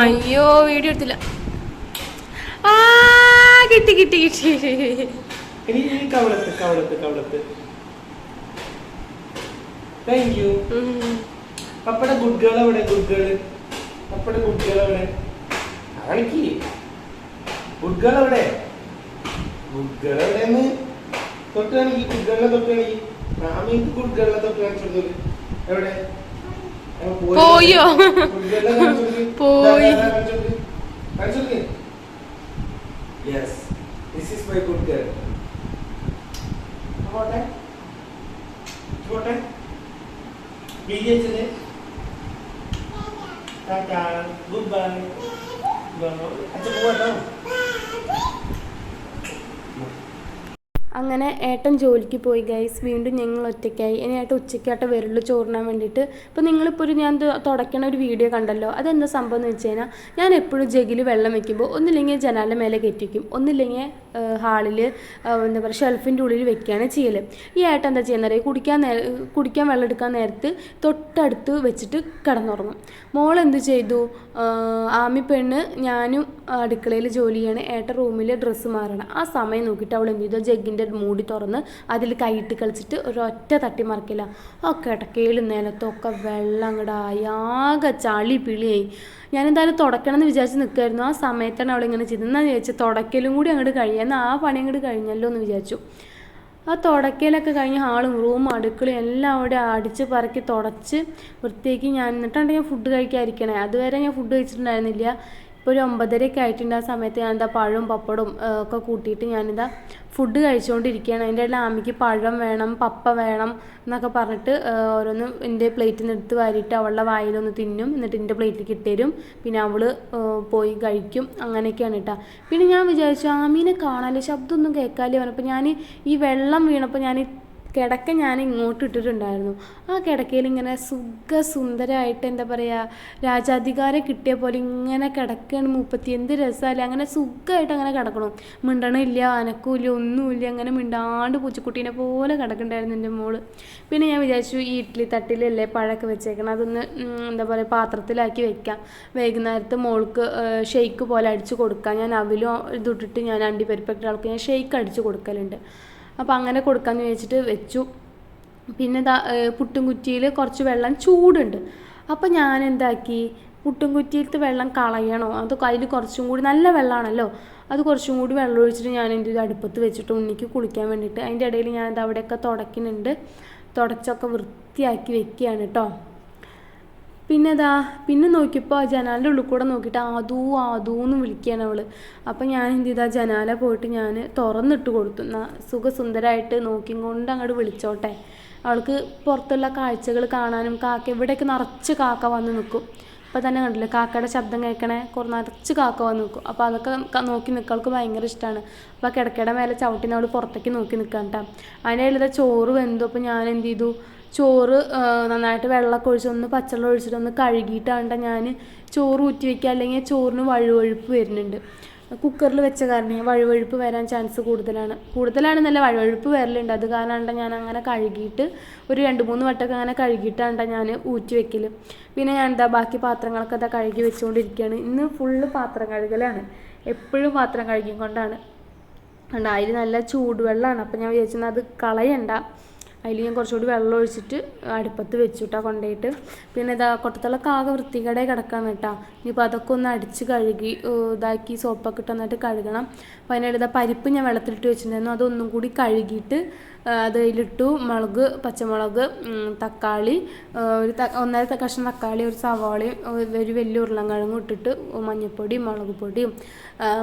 അയ്യോ വീഡിയോ എടുത്തില്ല. ആ കിട്ടി കിട്ടി കിട്ടി. താങ്ക് യു ഉം. ഗുഡ് ഗേൾ എവിടെ? Good girl. ഗുഡ് ഗേൾ എവിടെ കാണിക്ക് ഗുഡ് ഗേൾ ഗുഡ് ഗേൾ എവിടെന്ന് തൊട്ട് കാണിക്ക് ഗുഡ് തൊട്ട് കാണിക്ക് മാമിക്ക് ഗുഡ് തൊട്ട് കാണിച്ചു എവിടെ പോയോ? പോയി girl നെ കാണിച്ചു കൊടുക്ക്. പോയി. ദാ, പോട്ടെ. കൊടുക്ക്. കാണിച്ചു ta ta bước về vừa nói anh mua quên đâu അങ്ങനെ ഏട്ടൻ ജോലിക്ക് പോയി ഗൈസ് വീണ്ടും ഞങ്ങൾ ഒറ്റയ്ക്കായി. ഇനി ഏട്ടൻ ഉച്ചയ്ക്കായിട്ട് വരുള്ളൂ ചോറിനാൻ വേണ്ടിയിട്ട്. ഇപ്പോൾ നിങ്ങളിപ്പോൾ ഒരു ഞാൻ തുടയ്ക്കണ ഒരു വീഡിയോ കണ്ടല്ലോ. അതെന്താ സംഭവം എന്ന് വെച്ച് കഴിഞ്ഞാൽ ഞാൻ എപ്പോഴും ജഗിൽ വെള്ളം വെക്കുമ്പോൾ ഒന്നില്ലെങ്കിൽ ജനാലിന്റെ മേലെ കയറ്റി വയ്ക്കും ഒന്നില്ലെങ്കിൽ ഹാളിൽ എന്താ പറയുക ഷെൽഫിന്റെ ഉള്ളിൽ വെക്കുകയാണ് ചെയ്യൽ ഈ ഏട്ടൻ എന്താ ചെയ്യുന്നത് കുടിക്കാൻ നേരം കുടിക്കാൻ വെള്ളം എടുക്കാൻ നേരത്ത് തൊട്ടടുത്ത് വെച്ചിട്ട് കിടന്നുറങ്ങും. മോൾ എന്ത് ചെയ്തു? ആമി പെണ്ണ് ഞാനും അടുക്കളയിൽ ജോലി ചെയ്യണം. ഏട്ടൻ റൂമിൽ ഡ്രസ്സ് മാറണം. ആ സമയം നോക്കിയിട്ട് അവൾ എന്ത് ചെയ്തു? മൂടി തുറന്ന് അതിൽ കൈയിട്ട് കളിച്ചിട്ട് ഒരൊറ്റ തട്ടി മറിക്കില്ല. ആ കിടക്കയിലും നിലത്തൊക്കെ വെള്ളം അങ്ങടായി ആകെ ചളി പിളിയായി. ഞാൻ എന്തായാലും തുടക്കണം എന്ന് വിചാരിച്ച് നിൽക്കുമായിരുന്നു ആ സമയത്താണ് അവിടെ ഇങ്ങനെ ചെയ്തത്. ചോദിച്ചാൽ തുടക്കലും കൂടി അങ്ങോട്ട് കഴിയാൻ ആ പണി അങ്ങോട്ട് കഴിഞ്ഞല്ലോ എന്ന് വിചാരിച്ചു. ആ തുടക്കലൊക്കെ കഴിഞ്ഞ് ഹാളും റൂമും അടുക്കളയും എല്ലാം അവിടെ അടിച്ച് പറക്കി തുടച്ച് വൃത്തിയാക്കി ഞാൻ എന്നിട്ടാണ് ഞാൻ ഫുഡ് കഴിക്കാതിരിക്കണേ. അതുവരെ ഞാൻ ഫുഡ് കഴിച്ചിട്ടുണ്ടായിരുന്നില്ല. ഇപ്പോൾ ഒരു ഒമ്പതരയൊക്കെ ആയിട്ടുണ്ട് ആ സമയത്ത് ഞാനെന്താ പഴവും പപ്പടവും ഒക്കെ കൂട്ടിയിട്ട് ഞാനിതാ ഫുഡ് കഴിച്ചുകൊണ്ടിരിക്കുകയാണ് അതിന്റെ ഇടയിൽ ആമിക്ക് പഴം വേണം പപ്പ വേണം എന്നൊക്കെ പറഞ്ഞിട്ട് ഓരോന്ന് എന്റെ പ്ലേറ്റിൽ നിന്ന് എടുത്ത് വാരിയിട്ട് അവളുടെ വായിലൊന്ന് തിന്നും. എന്നിട്ട് എന്റെ പ്ലേറ്റിലേക്ക് ഇട്ടുതരും പിന്നെ അവൾ പോയി കഴിക്കും. അങ്ങനെയൊക്കെയാണ് കേട്ടോ പിന്നെ ഞാൻ വിചാരിച്ചു ആമീനെ കാണാല്ലേ ശബ്ദമൊന്നും കേൾക്കാല്ലേ? പറഞ്ഞപ്പോൾ ഞാൻ ഈ വെള്ളം വീണപ്പോൾ ഞാൻ കിടക്ക ഞാൻ ഇങ്ങോട്ട് ഇട്ടിട്ടുണ്ടായിരുന്നു. ആ കിടക്കയിൽ ഇങ്ങനെ സുഖസുന്ദരമായിട്ട് എന്താ പറയുക രാജാധികാരം കിട്ടിയ പോലെ ഇങ്ങനെ കിടക്കുകയാണ് മുപ്പത്തി. എന്ത് രസമല്ലേ? അങ്ങനെ സുഖമായിട്ട് അങ്ങനെ കിടക്കണം. മിണ്ടണില്ല അനക്കൂല്ല ഒന്നുമില്ല. അങ്ങനെ മിണ്ടാണ്ട് പൂച്ചക്കുട്ടീനെ പോലെ കിടക്കണ്ടായിരുന്നു എന്റെ മോൾ. പിന്നെ ഞാൻ വിചാരിച്ചു ഈ ഇഡ്ഡലി തട്ടിലല്ലേ പഴമൊക്കെ വെച്ചേക്കണം? അതൊന്ന് എന്താ പറയുക പാത്രത്തിലാക്കി വെക്കാം. വൈകുന്നേരത്ത് മോൾക്ക് ഷെയ്ക്ക് പോലെ അടിച്ച് കൊടുക്കാം. ഞാൻ അവിലും ഇതിട്ടിട്ട് ഞാൻ അണ്ടിപ്പരിപ്പൊക്കെ ആൾക്ക് ഞാൻ ഷെയ്ക്ക് അടിച്ച് കൊടുക്കലുണ്ട്. അപ്പോൾ അങ്ങനെ കൊടുക്കാമെന്ന് വിചാരിച്ചിട്ട് വെച്ചു. പിന്നെ പുട്ടും കുറ്റിയിൽ കുറച്ച് വെള്ളം ചൂടുണ്ട്. അപ്പോൾ ഞാൻ എന്താക്കി? പുട്ടും കുറ്റിയിലത്തെ വെള്ളം കളയണോ? അത് അതിൽ കുറച്ചും കൂടി നല്ല വെള്ളമാണല്ലോ അത് കുറച്ചും കൂടി വെള്ളം ഒഴിച്ചിട്ട് ഞാൻ എന്റെ ഒരു അടുപ്പത്ത് വെച്ചിട്ട് ഉണ്ണിക്ക് കുളിക്കാൻ വേണ്ടിയിട്ട്. അതിന്റെ ഇടയിൽ ഞാൻ ഇത് അവിടെയൊക്കെ തുടക്കുന്നുണ്ട് തുടച്ചൊക്കെ വൃത്തിയാക്കി വെക്കുകയാണ് കേട്ടോ. പിന്നെ അതാ പിന്നെ നോക്കിയപ്പോൾ ജനാലിന്റെ ഉള്ളിൽ കൂടെ നോക്കിയിട്ട് ആദൂ ആദൂ എന്ന് വിളിക്കുകയാണ് അവൾ അപ്പം ഞാൻ എന്ത് ചെയ്താ? ജനാല പോയിട്ട് ഞാൻ തുറന്നിട്ട് കൊടുത്തു. സുഖസുന്ദരമായിട്ട് നോക്കിയും കൊണ്ട് അങ്ങോട്ട് വിളിച്ചോട്ടെ. അവൾക്ക് പുറത്തുള്ള കാഴ്ചകൾ കാണാനും കാക്ക ഇവിടെയൊക്കെ നിറച്ച് കാക്ക വന്ന് നിൽക്കും. ഇപ്പം തന്നെ കണ്ടില്ലേ കാക്കയുടെ ശബ്ദം കേൾക്കണേ കുറേ നിറച്ച് കാക്ക വന്ന് നിൽക്കും. അപ്പോൾ അതൊക്കെ നോക്കി നിൽക്കൾക്ക് ഭയങ്കര ഇഷ്ടമാണ് അപ്പോൾ കിടക്കയുടെ മേലെ ചവിട്ടിന്ന് അവൾ പുറത്തേക്ക് നോക്കി നിൽക്കാൻ കേട്ടോ. അതിന്റെ ഇടയിൽ ചോറ് വെന്തു. അപ്പോൾ ഞാൻ എന്ത് ചെയ്തു? ചോറ് നന്നായിട്ട് വെള്ളമൊക്കെ ഒഴിച്ചൊന്ന് പച്ചവെള്ളം ഒഴിച്ചിട്ട് ഒന്ന് കഴുകിയിട്ടാണ് ഞാൻ ചോറ് ഊറ്റി വയ്ക്കുക അല്ലെങ്കിൽ ചോറിന് വഴുവഴുപ്പ് വരുന്നുണ്ട്. കുക്കറിൽ വെച്ച കാരണം വഴുവഴുപ്പ് വരാൻ ചാൻസ് കൂടുതലാണ്. കൂടുതലാണ് നല്ല വഴുവഴുപ്പ് വരലുണ്ട്. അത് കാരണമാണ് ഞാൻ അങ്ങനെ കഴുകിയിട്ട് ഒരു രണ്ട് മൂന്ന് വട്ടമൊക്കെ അങ്ങനെ കഴുകിയിട്ടാണ് ഞാൻ ഊറ്റി വെക്കൽ പിന്നെ ഞാൻ എന്താ ബാക്കി പാത്രങ്ങളൊക്കെ അതാ കഴുകി വെച്ചുകൊണ്ടിരിക്കുകയാണ് ഇന്ന് ഫുള്ള് പാത്രം കഴുകലാണ്. എപ്പോഴും പാത്രം കഴുകിക്കൊണ്ടാണ്. കണ്ട അതിൽ നല്ല ചൂടുവെള്ളമാണ് അപ്പം ഞാൻ വിചാരിച്ചത് അത് കളയണ്ട. അതിൽ ഞാൻ കുറച്ചുകൂടി വെള്ളം ഒഴിച്ചിട്ട് അടുപ്പത്ത് വെച്ചു കേട്ടോ കൊണ്ടുപോയിട്ട് പിന്നെ ഇതാ കൊട്ടത്തുള്ളൊക്കെ ആകെ വൃത്തികേടായി കിടക്കാൻ കേട്ടോ. ഇനിയിപ്പോൾ അതൊക്കെ ഒന്ന് അടിച്ച് കഴുകി ഇതാക്കി സോപ്പൊക്കെ ഇട്ട് നന്നായിട്ട് കഴുകണം. അപ്പോൾ അതിനിടെ പരിപ്പ് ഞാൻ വെള്ളത്തിലിട്ട് വെച്ചിട്ടുണ്ടായിരുന്നു. അതൊന്നും കൂടി കഴുകിയിട്ട് അതിലിട്ടു മുളക് പച്ചമുളക് തക്കാളി ഒരു ഒന്നര കഷ്ണം തക്കാളി ഒരു സവാളയും ഒരു വലിയ ഉരുളൻകിഴങ്ങും ഇട്ടിട്ട് മഞ്ഞൾപ്പൊടിയും മുളക് പൊടിയും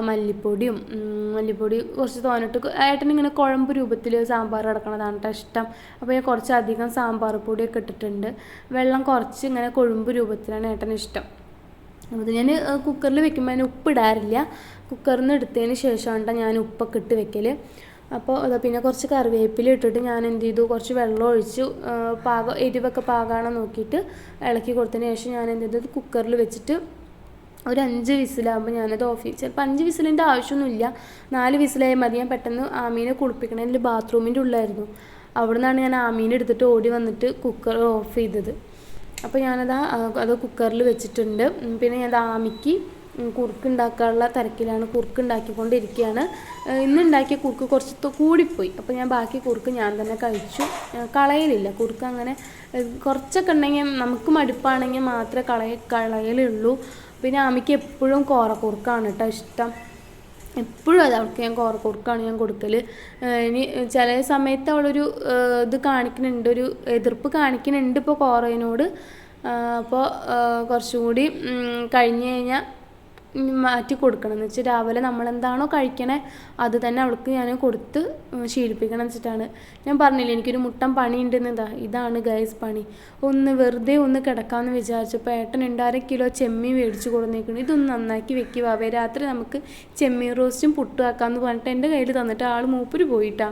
മല്ലിപ്പൊടിയും മല്ലിപ്പൊടി കുറച്ച് തോന്നിട്ട് ഏട്ടൻ ഇങ്ങനെ കുഴമ്പ് രൂപത്തിൽ സാമ്പാർ കിടക്കണതാണ് കേട്ടോ ഇഷ്ടം. അപ്പോൾ ഞാൻ കുറച്ചധികം സാമ്പാർ പൊടിയൊക്കെ ഇട്ടിട്ടുണ്ട്. വെള്ളം കുറച്ച് ഇങ്ങനെ കൊഴുമ്പ് രൂപത്തിലാണ് ഏട്ടന് ഇഷ്ടം. അത് ഞാൻ കുക്കറിൽ വെക്കുമ്പോൾ അതിന് ഉപ്പ് ഇടാറില്ല. കുക്കറിൽ നിന്ന് എടുത്തതിന് ശേഷമാണ് ഞാൻ ഉപ്പൊക്കെ ഇട്ട് വെക്കൽ അപ്പോൾ അതാ പിന്നെ കുറച്ച് കറിവേപ്പില ഇട്ടിട്ട് ഞാൻ എന്ത് ചെയ്തു? കുറച്ച് വെള്ളം ഒഴിച്ചു. പാകം എരിവൊക്കെ പാകമാണോ നോക്കിയിട്ട് ഇളക്കി കൊടുത്തതിന് ശേഷം ഞാൻ എന്ത് ചെയ്തു? കുക്കറിൽ വെച്ചിട്ട് ഒരു അഞ്ച് വിസിലാകുമ്പോൾ ഞാനത് ഓഫ് ചെയ്യും ചിലപ്പോൾ അഞ്ച് വിസിലിന്റെ ആവശ്യമൊന്നുമില്ല. നാല് വിസിലായാൽ മതി. ഞാൻ പെട്ടെന്ന് ആമീനെ കുളിപ്പിക്കണതിൽ ബാത്റൂമിന്റെ ഉള്ളായിരുന്നു. അവിടെ നിന്നാണ് ഞാൻ ആമീനെ എടുത്തിട്ട് ഓടി വന്നിട്ട് കുക്കർ ഓഫ് ചെയ്തത്. അപ്പോൾ ഞാനത് അത് കുക്കറിൽ വെച്ചിട്ടുണ്ട്. പിന്നെ ഞാൻ ആമിക്ക് ഉം, കുറുക്ക് ഉണ്ടാക്കാനുള്ള തിരക്കിലാണ് കുറുക്ക് ഉണ്ടാക്കിക്കൊണ്ടിരിക്കുകയാണ് ഇന്നുണ്ടാക്കിയ കുറുക്ക് കുറച്ച് കൂടിപ്പോയി. അപ്പോൾ ഞാൻ ബാക്കി കുറുക്ക് ഞാൻ തന്നെ കഴിച്ചു. കളയലില്ല. കുറുക്ക് അങ്ങനെ കുറച്ചൊക്കെ ഉണ്ടെങ്കിൽ നമുക്ക് മടുപ്പാണെങ്കിൽ മാത്രമേ കളയ കളയലുള്ളൂ. പിന്നെ അമ്മയ്ക്ക് എപ്പോഴും കോറ കുറുക്കാണ് കേട്ടോ ഇഷ്ടം. എപ്പോഴും അത് അവൾക്ക് ഞാൻ കോറ കുറുക്കാണ് ഞാൻ കൊടുക്കൽ ഇനി ചില സമയത്ത് അവളൊരു ഇത് കാണിക്കുന്നുണ്ട്. ഒരു എതിർപ്പ് കാണിക്കുന്നുണ്ട് ഇപ്പോൾ കോറയിനോട്. അപ്പോൾ കുറച്ചും കൂടി കഴിഞ്ഞ് കഴിഞ്ഞാൽ മാറ്റി കൊടുക്കണം. എന്ന് വെച്ചാൽ രാവിലെ നമ്മൾ എന്താണോ കഴിക്കണേ അത് തന്നെ അവൾക്ക് ഞാൻ കൊടുത്ത് ശീലിപ്പിക്കണം വെച്ചിട്ടാണ്. ഞാൻ പറഞ്ഞില്ലേ എനിക്കൊരു മുട്ടം പണിയുണ്ടെന്ന്. ഇതാ ഇതാണ് ഗൈസ് പണി. ഒന്ന് വെറുതെ ഒന്ന് കിടക്കാമെന്ന് വിചാരിച്ചപ്പോൾ ഏട്ടൻ ഉണ്ട് കിലോ ചെമ്മീൻ മേടിച്ച് കൊടുന്നേക്കണം. ഇതൊന്ന് നന്നാക്കി വെക്കുക വാവേ. രാത്രി നമുക്ക് ചെമ്മീൻ റോസ്റ്റും പുട്ടും ആക്കാമെന്ന് പറഞ്ഞിട്ട് എന്റെ കയ്യിൽ തന്നിട്ട് ആൾ മൂപ്പര് പോയിട്ടാ.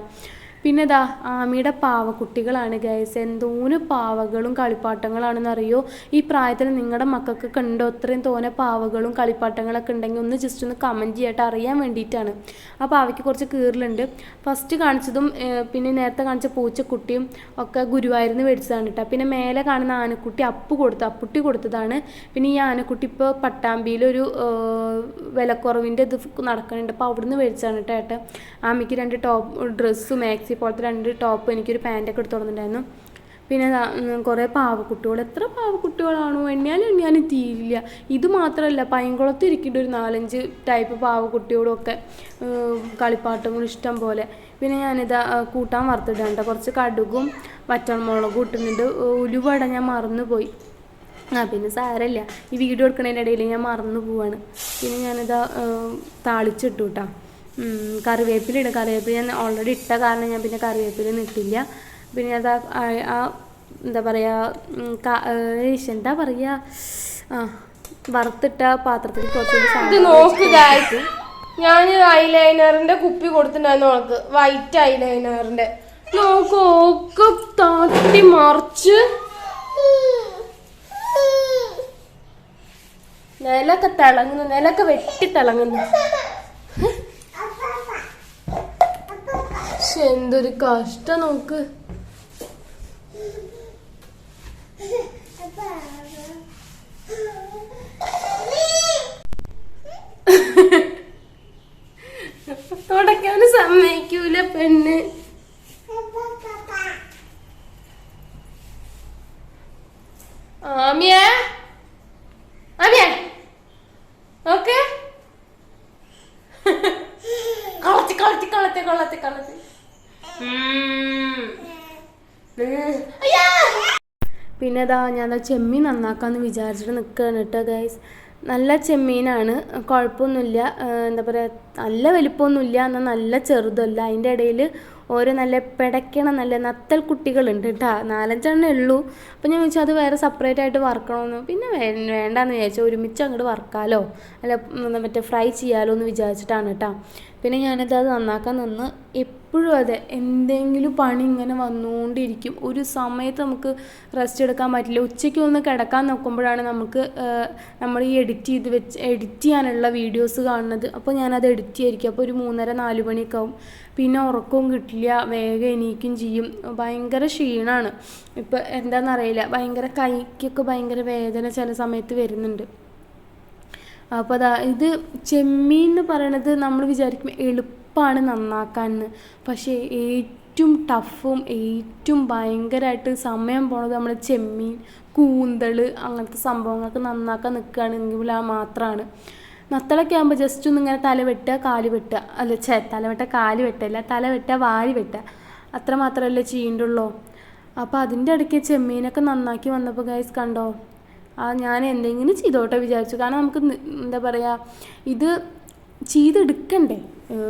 പിന്നെ ദാ ആമിയുടെ പാവക്കുട്ടികളാണ് ഗൈസ് എന്തോന്ന് പാവകളും കളിപ്പാട്ടങ്ങളാണെന്ന് അറിയോ ഈ പ്രായത്തിൽ നിങ്ങളുടെ മക്കൾക്ക് കണ്ടോ? ഇത്രയും തോനെ പാവകളും കളിപ്പാട്ടങ്ങളൊക്കെ ഉണ്ടെങ്കിൽ ഒന്ന് ജസ്റ്റ് ഒന്ന് കമന്റ് ചെയ്യട്ടെ. അറിയാൻ വേണ്ടിയിട്ടാണ്. ആ പാവയ്ക്ക് കുറച്ച് കീറലുണ്ട്. ഫസ്റ്റ് കാണിച്ചതും പിന്നെ നേരത്തെ കാണിച്ച പൂച്ചക്കുട്ടിയും ഒക്കെ ഗുരുവായൂരിന്ന് മേടിച്ചതാണ് കേട്ടോ പിന്നെ മേലെ കാണുന്ന ആനക്കുട്ടി അപ്പ് കൊടുത്തു. അപ്പുട്ടി കൊടുത്തതാണ്. പിന്നെ ഈ ആനക്കുട്ടി ഇപ്പോൾ പട്ടാമ്പിയിലൊരു വിലക്കുറവിന്റെ ഇത് നടക്കുന്നുണ്ട് അപ്പോൾ അവിടുന്ന് മേടിച്ചതാണ് കേട്ടോ ഏട്ടൻ ആമിക്ക് രണ്ട് ടോപ്പ് ഡ്രസ്സ് മാക്സി പോലത്തെ രണ്ട് ടോപ്പ് എനിക്കൊരു പാന്റൊക്കെ എടുത്ത് കൊടുത്തിട്ടുണ്ടായിരുന്നു പിന്നെ കുറേ പാവക്കുട്ടികൾ. എത്ര പാവക്കുട്ടികളാണോ? എണ്ണിയാലും എണ്ണിയാലും തീരില്ല. ഇത് മാത്രമല്ല പൈങ്കുളത്ത് ഇരിക്കേണ്ട ഒരു നാലഞ്ച് ടൈപ്പ് പാവക്കുട്ടികളൊക്കെ കളിപ്പാട്ടങ്ങൾ ഇഷ്ടം പോലെ. പിന്നെ ഞാനിതാ കൂട്ടാൻ വറുത്തിട്ടുണ്ട് കുറച്ച് കടുകും വറ്റൽമുളകും ഇട്ടിട്ടുണ്ട്. ഉലുവട ഞാൻ മറന്നുപോയി. ആ പിന്നെ സാരമില്ല. ഈ വീഡിയോ എടുക്കുന്നതിന്റെ ഇടയിൽ ഞാൻ മറന്നു പോവാണ്. പിന്നെ ഞാനിതാ താളിച്ചിട്ടു കേട്ടോ. കറിവേപ്പില ഇടും കറിവേപ്പില ഞാൻ ഓൾറെഡി ഇട്ട കാരണം ഞാൻ പിന്നെ കറിവേപ്പില ഇട്ടില്ല. പിന്നെ അത് ആ- എന്താ പറയുക എന്താ പറയുക ആ വറുത്തിട്ട പാത്രത്തിൽ കുറച്ചുകൂടി ഇത് സാധനം നോക്ക് ഗായ്സ് ഞാൻ ഐലൈനറിന്റെ കുപ്പി കൊടുത്തിട്ടുണ്ടായിരുന്നു അവൾക്ക്. വൈറ്റ് ഐലൈനറിന്റെ നോക്ക് ഒക്കെ തട്ടി മറിച്ച്. നിലൊക്കെ തിളങ്ങുന്നു. നിലൊക്കെ വെട്ടി തിളങ്ങുന്നു. എന്തൊരു കഷ്ടം നോക്ക്. ഇതാ ഞാൻ ചെമ്മീൻ നന്നാക്കാമെന്ന് വിചാരിച്ചിട്ട് നിൽക്കുകയാണ് കേട്ടോ ഗൈസ് നല്ല ചെമ്മീനാണ്. കുഴപ്പമൊന്നുമില്ല. എന്താ പറയുക നല്ല വലിപ്പമൊന്നുമില്ല. എന്നാൽ നല്ല ചെറുതല്ല. അതിന്റെ ഇടയിൽ ഓരോ നല്ല പിടയ്ക്കണ നല്ല നത്തൽ കുട്ടികളുണ്ട് കേട്ടോ നാലഞ്ചെണ്ണേ ഉള്ളൂ. അപ്പോൾ ഞാൻ ചോദിച്ചു അത് വേറെ സെപ്പറേറ്റ് ആയിട്ട് വറക്കണമെന്ന് പിന്നെ വേണ്ടാന്ന് വിചാരിച്ചു. ഒരുമിച്ച് അങ്ങോട്ട് വറക്കാമല്ലോ അല്ല മറ്റേ ഫ്രൈ ചെയ്യാലോ എന്ന് വിചാരിച്ചിട്ടാണ് കേട്ടോ പിന്നെ ഞാനത് അത് നന്നാക്കാൻ നിന്ന് എപ്പോഴും അതെ എന്തെങ്കിലും പണി ഇങ്ങനെ വന്നുകൊണ്ടിരിക്കും. ഒരു സമയത്ത് നമുക്ക് റെസ്റ്റ് എടുക്കാൻ പറ്റില്ല. ഉച്ചയ്ക്ക് ഒന്ന് കിടക്കാൻ നോക്കുമ്പോഴാണ് നമുക്ക് നമ്മൾ ഈ എഡിറ്റ് ചെയ്ത് വെച്ച് എഡിറ്റ് ചെയ്യാനുള്ള വീഡിയോസ് കാണുന്നത്. അപ്പോൾ ഞാനത് എഡിറ്റ് ചെയ്യായിരിക്കും. അപ്പോൾ ഒരു മൂന്നര നാല് മണിയൊക്കെ ആവും. പിന്നെ ഉറക്കവും കിട്ടില്ല. വേഗം എണീക്കും ചെയ്യും. ഭയങ്കര ക്ഷീണമാണ് ഇപ്പോൾ എന്താണെന്നറിയില്ല. ഭയങ്കര കൈക്കൊക്കെ ഭയങ്കര വേദന ചില സമയത്ത് വരുന്നുണ്ട്. അപ്പോൾ അതാ ഇത് ചെമ്മീൻ എന്ന് പറയണത് നമ്മൾ വിചാരിക്കും എളുപ്പമാണ് നന്നാക്കാൻ പക്ഷേ ഏറ്റവും ടഫും ഏറ്റവും ഭയങ്കരമായിട്ട് സമയം പോണത് നമ്മൾ ചെമ്മീൻ കൂന്തൾ അങ്ങനത്തെ സംഭവങ്ങളൊക്കെ നന്നാക്കാൻ നിൽക്കുകയാണെങ്കിൽ ആ മാത്രമാണ് നത്തളൊക്കെ ആകുമ്പോൾ ജസ്റ്റ് ഒന്ന് ഇങ്ങനെ തല വെട്ടുക കാൽ വെട്ടുക. അല്ല ചേ തല വെട്ടുക കാൽ വെട്ടല്ല തല വെട്ടുക വാരി വെട്ടുക അത്ര മാത്രമല്ലേ ചെയ്യേണ്ടുള്ളൂ. അപ്പോൾ അതിന്റെ ഇടയ്ക്ക് ചെമ്മീനൊക്കെ നന്നാക്കി വന്നപ്പോൾ ഗൈസ് കണ്ടോ? ആ ഞാൻ എന്തെങ്കിലും ചെയ്തോട്ടെ വിചാരിച്ചു. കാരണം നമുക്ക് എന്താ പറയുക ഇത് ചെയ്തെടുക്കണ്ടേ?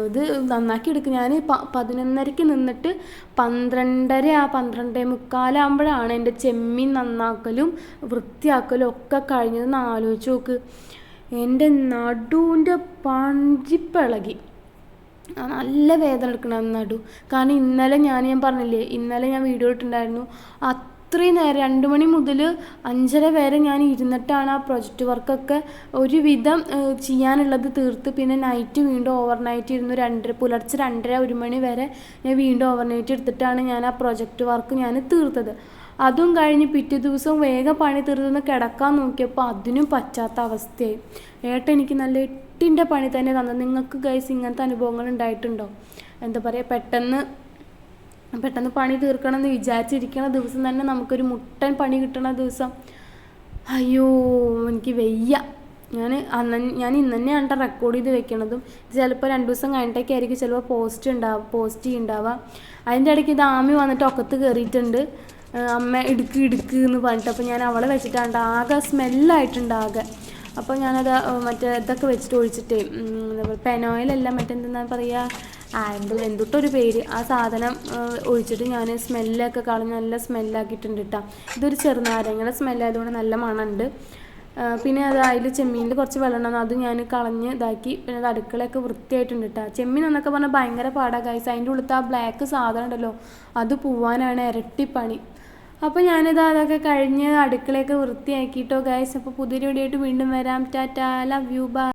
ഇത് നന്നാക്കി എടുക്കും. ഞാൻ പ പതിനൊന്നരയ്ക്ക് നിന്നിട്ട് പന്ത്രണ്ടര ആ പന്ത്രണ്ടേ മുക്കാലാകുമ്പോഴാണ് എന്റെ ചെമ്മീൻ നന്നാക്കലും വൃത്തിയാക്കലും ഒക്കെ കഴിഞ്ഞതെന്ന് ആലോചിച്ച് നോക്ക്. എന്റെ നടുവിന്റെ പഞ്ചിപ്പിളകി നല്ല വേദന എടുക്കണം നടു. കാരണം ഇന്നലെ ഞാൻ ഞാൻ പറഞ്ഞില്ലേ ഇന്നലെ ഞാൻ വീഡിയോ ഇട്ടിട്ടുണ്ടായിരുന്നു. അത്രയും നേരം രണ്ട് മണി മുതൽ അഞ്ചര വരെ ഞാൻ ഇരുന്നിട്ടാണ് ആ പ്രൊജക്റ്റ് വർക്കൊക്കെ ഒരുവിധം ചെയ്യാനുള്ളത് തീർത്ത്. പിന്നെ നൈറ്റ് വീണ്ടും ഓവർനൈറ്റ് ഇരുന്നു. രണ്ടര പുലർച്ചെ രണ്ടര ഒരു മണി വരെ ഞാൻ വീണ്ടും ഓവർനൈറ്റ് എടുത്തിട്ടാണ് ഞാൻ ആ പ്രൊജക്റ്റ് വർക്ക് ഞാൻ തീർത്തത്. അതും കഴിഞ്ഞ് പിറ്റേ ദിവസം വേഗം പണി തീർത്തുനിന്ന് കിടക്കാൻ നോക്കിയപ്പോൾ അതിനും പറ്റാത്ത അവസ്ഥയായി. ഏട്ട എനിക്ക് നല്ല എട്ടിന്റെ പണി തന്നെ തന്നത് നിങ്ങൾക്ക് ഗൈസ് ഇങ്ങനത്തെ അനുഭവങ്ങൾ ഉണ്ടായിട്ടുണ്ടോ? എന്താ പറയുക പെട്ടെന്ന് പെട്ടെന്ന് പണി തീർക്കണം എന്ന് വിചാരിച്ചിരിക്കണ ദിവസം തന്നെ നമുക്കൊരു മുട്ടൻ പണി കിട്ടണ ദിവസം. അയ്യോ എനിക്ക് വയ്യ. ഞാൻ അന്ന് ഞാൻ ഇന്ന് തന്നെയാണ് റെക്കോർഡ് ചെയ്ത് വെക്കണതും. ചിലപ്പോൾ രണ്ട് ദിവസം കഴിഞ്ഞിട്ടൊക്കെ ആയിരിക്കും ചിലപ്പോൾ പോസ്റ്റ് ഉണ്ടാവുക പോസ്റ്റ് ചെയ്യുന്നുണ്ടാവുക അതിന്റെ ഇടയ്ക്ക് ഇത് ആമി വന്നിട്ട് ഒക്കത്ത് കയറിയിട്ടുണ്ട് അമ്മ ഇടുക്ക് ഇടുക്ക് എന്ന് പറഞ്ഞിട്ട്. അപ്പോൾ ഞാൻ അവളെ വെച്ചിട്ടാണ് ആകെ സ്മെല്ലായിട്ടുണ്ട് ആകെ അപ്പോൾ ഞാനത് മറ്റേ ഇതൊക്കെ വെച്ചിട്ട് ഒഴിച്ചിട്ട് എന്താ പറയുക പെനോയിലല്ല മറ്റെന്താ പറയുക ആ എന്തൊട്ടൊരു പേര്. ആ സാധനം ഒഴിച്ചിട്ട് ഞാൻ സ്മെല്ലൊക്കെ കളഞ്ഞ് നല്ല സ്മെല്ലാക്കിയിട്ടുണ്ട് കേട്ടോ ഇതൊരു ചെറുനാരങ്ങയുടെ സ്മെല്ലായതുകൊണ്ട് നല്ല മണമുണ്ട്. പിന്നെ അത് അതിൽ ചെമ്മീനിൽ കുറച്ച് വെള്ളം ഉണ്ടാകും അത് ഞാൻ കളഞ്ഞ് ഇതാക്കി. പിന്നെ അത് അടുക്കളയൊക്കെ വൃത്തിയായിട്ടുണ്ട് കേട്ടോ ചെമ്മീൻ എന്നൊക്കെ പറഞ്ഞാൽ ഭയങ്കര പാടാ ഗൈസ് അതിന്റെ ഉള്ളത്ത് ആ ബ്ലാക്ക് സാധനം ഉണ്ടല്ലോ അത് പോവാനാണ് ഇരട്ടിപ്പണി. അപ്പോൾ ഞാനിത് അതൊക്കെ കഴിഞ്ഞ് അടുക്കളയൊക്കെ വൃത്തിയാക്കിയിട്ടോ ഗൈസ് അപ്പോൾ പുതിയ വീഡിയോ വീണ്ടും വരാം. Tata love you by